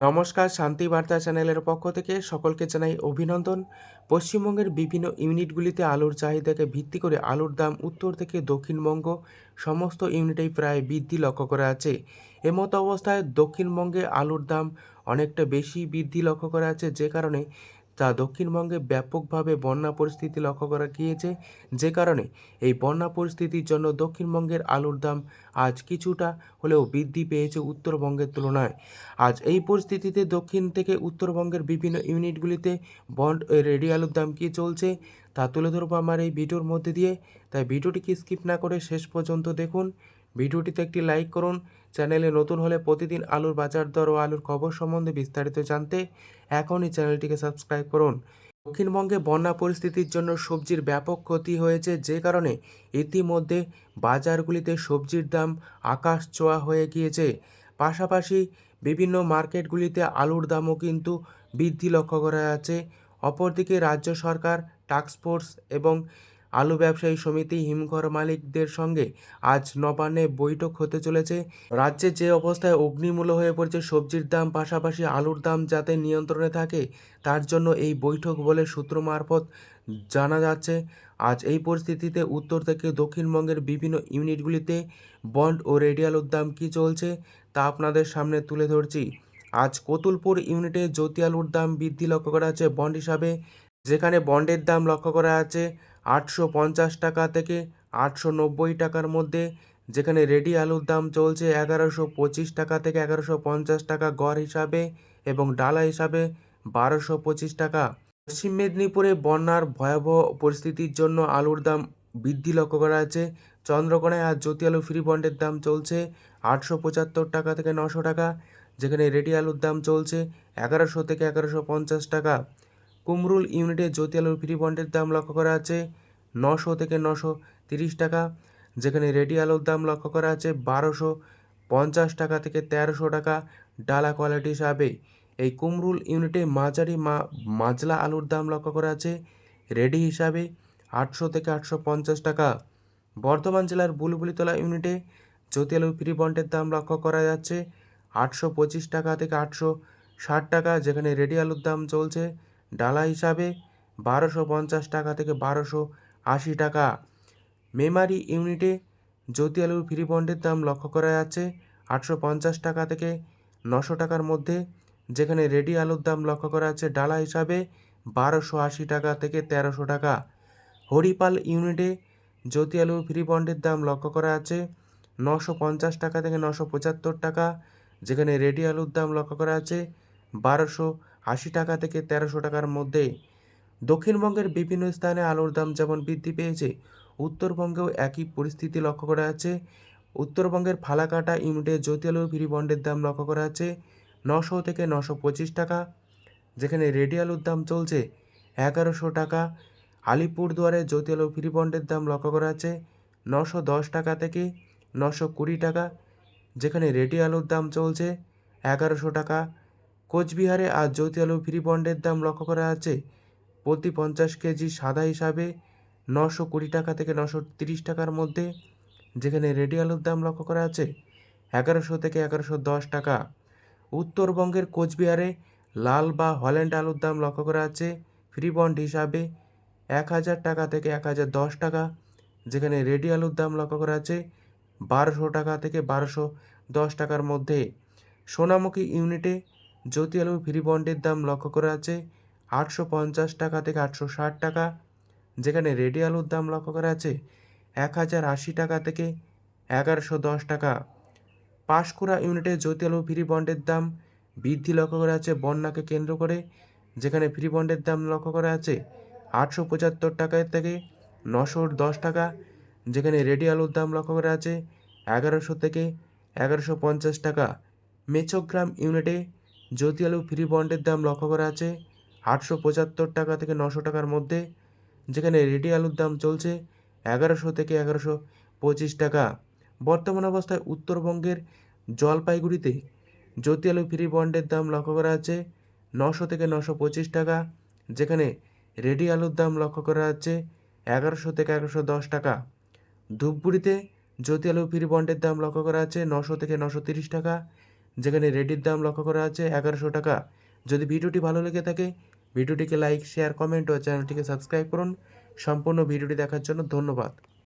নমস্কার, শান্তি বার্তা চ্যানেলের পক্ষ থেকে সকলকে জানাই অভিনন্দন। পশ্চিমবঙ্গের বিভিন্ন ইউনিটগুলিতে আলুর চাহিদাকে ভিত্তি করে আলুর দাম উত্তর থেকে দক্ষিণবঙ্গ সমস্ত ইউনিটেই প্রায় বৃদ্ধি লক্ষ্য করা আছে এমতো অবস্থায় দক্ষিণবঙ্গে আলুর দাম অনেকটা বেশি বৃদ্ধি লক্ষ্য করা আছে যে কারণে তা দক্ষিণবঙ্গে ব্যাপকভাবে বন্যা পরিস্থিতি লক্ষ্য করা গিয়েছে। যে কারণে এই বন্যা পরিস্থিতির জন্য দক্ষিণবঙ্গের আলুর দাম আজ কিছুটা হলেও বৃদ্ধি পেয়েছে উত্তরবঙ্গের তুলনায়। আজ এই পরিস্থিতিতে দক্ষিণ থেকে উত্তরবঙ্গের বিভিন্ন ইউনিটগুলিতে বন্ড রেডি আলুর দাম কী চলছে? তা তুলে ধরবো আমার এই ভিডিওর মধ্যে দিয়ে। তাই ভিডিওটিকে স্কিপ না করে শেষ পর্যন্ত দেখুন। ভিডিওটিতে একটি লাইক করুন। চ্যানেলে নতুন হলে প্রতিদিন আলুর বাজার দর ও আলুর খবর সম্বন্ধে বিস্তারিত জানতে এখনই চ্যানেলটিকে সাবস্ক্রাইব করুন। দক্ষিণবঙ্গে বন্যা পরিস্থিতির জন্য সবজির ব্যাপক ক্ষতি হয়েছে যে কারণে ইতিমধ্যে বাজারগুলিতে সবজির দাম আকাশ ছোঁয়া হয়ে গিয়েছে। পাশাপাশি বিভিন্ন মার্কেটগুলিতে আলুর দামও কিন্তু বৃদ্ধি লক্ষ্য করা যাচ্ছে। অপরদিকে রাজ্য সরকার টাস্কফোর্স এবং আলু ব্যবসায়ী সমিতি হিমঘর মালিকদের সঙ্গে আজ নবান্নে বৈঠক হতে চলেছে। রাজ্যে যে অবস্থায় অগ্নিমূল্য হয়ে পড়েছে, সবজির দাম পাশাপাশি আলুর দাম যাতে নিয়ন্ত্রণে থাকে, তার জন্য এই বৈঠক বলে সূত্র মারফত জানা যাচ্ছে। আজ এই পরিস্থিতিতে উত্তর থেকে দক্ষিণবঙ্গের বিভিন্ন ইউনিটগুলিতে বন্ড ও রেডি আলুর দাম কী চলছে, তা আপনাদের সামনে তুলে ধরছি। আজ কতুলপুর ইউনিটে জ্যোতি আলুর দাম বৃদ্ধি লক্ষ্য করা আছে বন্ড হিসাবে যেখানে বন্ডের দাম লক্ষ্য করা আছে আটশো পঞ্চাশ টাকা থেকে আটশো নব্বই টাকার মধ্যে, যেখানে রেডি আলুর দাম চলছে এগারোশো পঁচিশ টাকা থেকে এগারোশো পঞ্চাশ টাকা গড় হিসাবে এবং ডালা হিসাবে বারোশো পঁচিশ টাকা। পশ্চিম মেদিনীপুরে বন্যার ভয়াবহ পরিস্থিতির জন্য আলুর দাম বৃদ্ধি লক্ষ্য করা আছে। চন্দ্রকোনায় আজ জ্যোতি আলু ফ্রি বন্ডের দাম চলছে আটশো পঁচাত্তর টাকা থেকে নশো টাকা, যেখানে রেডি আলুর দাম চলছে এগারোশো থেকে এগারোশো পঞ্চাশ টাকা। কুমরুল ইউনিটে জ্যোতি আলুর ফ্রি বন্ডের দাম লক্ষ্য করা আছে নশো থেকে নশো তিরিশ টাকা, যেখানে রেডি আলুর দাম লক্ষ্য করা আছে বারোশো পঞ্চাশ টাকা থেকে তেরোশো টাকা। ডালা কোয়ালিটি হিসাবে এই কুমরুল ইউনিটে মাঝারি মা মাজলা আলুর দাম লক্ষ্য করা আছে রেডি হিসাবে আটশো থেকে আটশো পঞ্চাশ টাকা। বর্ধমান জেলার বুলবুলিতলা ইউনিটে জ্যোতি আলুর ফ্রি বন্ডের দাম লক্ষ্য করা যাচ্ছে আটশো পঁচিশ টাকা থেকে আটশো ষাট টাকা, যেখানে রেডি আলুর দাম চলছে ডালা হিসাবে বারোশো পঞ্চাশ টাকা থেকে বারোশো আশি টাকা। মেমারি ইউনিটে জ্যোতি আলুর ফ্রি বন্ডের দাম লক্ষ্য করা যাচ্ছে আটশো পঞ্চাশ টাকা থেকে নশো টাকার মধ্যে, যেখানে রেডি আলুর দাম লক্ষ্য করা যাচ্ছে ডালা হিসাবে বারোশো আশি টাকা থেকে তেরোশো টাকা। হরিপাল ইউনিটে জ্যোতি আলুর ফ্রি বন্ডের দাম লক্ষ্য করা আছে নশো পঞ্চাশ টাকা থেকে নশো পঁচাত্তর টাকা, যেখানে রেডি আলুর দাম লক্ষ্য করা আছে বারোশো আশি টাকা থেকে তেরোশো টাকার মধ্যে। দক্ষিণবঙ্গের বিভিন্ন স্থানে আলুর দাম যেমন বৃদ্ধি পেয়েছে, উত্তরবঙ্গেও একই পরিস্থিতি লক্ষ্য করা আছে উত্তরবঙ্গের ফালাকাটা ইউনিটে জ্যোতি আলু ফ্রি বন্ডের দাম লক্ষ্য করা আছে নশো থেকে নশো পঁচিশ টাকা, যেখানে রেডি আলুর দাম চলছে এগারোশো টাকা। আলিপুরদুয়ারে জ্যোতি আলু ফ্রি বন্ডের দাম লক্ষ্য করা আছে নশো দশ টাকা থেকে নশো কুড়ি টাকা, যেখানে রেডি আলুর দাম চলছে এগারোশো টাকা। কোচবিহারে আজ জ্যোতি আলু ফ্রি বন্ডের দাম লক্ষ্য করা আছে প্রতি পঞ্চাশ কেজি সাদা হিসাবে নশো কুড়ি টাকা থেকে নশো তিরিশ টাকার মধ্যে, যেখানে রেডি আলুর দাম লক্ষ্য করা আছে এগারোশো থেকে এগারোশো দশ টাকা। উত্তরবঙ্গের কোচবিহারে লাল বা হল্যান্ড আলুর দাম লক্ষ্য করা আছে ফ্রি বন্ড হিসাবে এক হাজার টাকা থেকে এক হাজার দশ টাকা, যেখানে রেডি আলুর দাম লক্ষ্য করা আছে বারোশো টাকা থেকে বারোশো দশ টাকার মধ্যে। সোনামুখী ইউনিটে জ্যোতি আলু ফ্রি বন্ডের দাম লক্ষ্য করা আছে আটশো পঞ্চাশ টাকা থেকে আটশো ষাট টাকা, যেখানে রেডি আলুর দাম লক্ষ্য করা আছে এক হাজার আশি টাকা থেকে এগারোশো দশ টাকা। পাঁশকুড়া ইউনিটে জ্যোতি আলু ফ্রি বন্ডের দাম বৃদ্ধি লক্ষ্য করা আছে বন্যাকে কেন্দ্র করে, যেখানে ফ্রি বন্ডের দাম লক্ষ্য করা আছে আটশো পঁচাত্তর টাকা থেকে নশো দশ টাকা, যেখানে রেডি আলুর দাম লক্ষ্য করা আছে এগারোশো থেকে এগারোশো পঞ্চাশ টাকা। মেচোগ্রাম ইউনিটে জ্যোতি আলু ফ্রি বন্ডের দাম লক্ষ্য করা আছে, আটশো পঁচাত্তর টাকা থেকে নশো টাকার মধ্যে, যেখানে রেডি আলুর দাম চলছে এগারোশো থেকে এগারোশো পঁচিশ টাকা। বর্তমান অবস্থায় উত্তরবঙ্গের জলপাইগুড়িতে জ্যোতি আলু ফ্রি বন্ডের দাম লক্ষ্য করা আছে, নশো থেকে নশো পঁচিশ টাকা, যেখানে রেডি আলুর দাম লক্ষ্য করা যাচ্ছে এগারোশো থেকে এগারোশো দশ টাকা। ধূপগুড়িতে জ্যোতি আলু ফ্রি বন্ডের দাম লক্ষ্য করা আছে, নশো থেকে নশো তিরিশ টাকা যেখানে রেডির দাম লক্ষ্য করা আছে এগারোশো টাকা। যদি ভিডিওটি ভালো লেগে থাকে, ভিডিওটিকে লাইক, শেয়ার, কমেন্ট ও চ্যানেলটিকে সাবস্ক্রাইব করুন। সম্পূর্ণ ভিডিওটি দেখার জন্য ধন্যবাদ।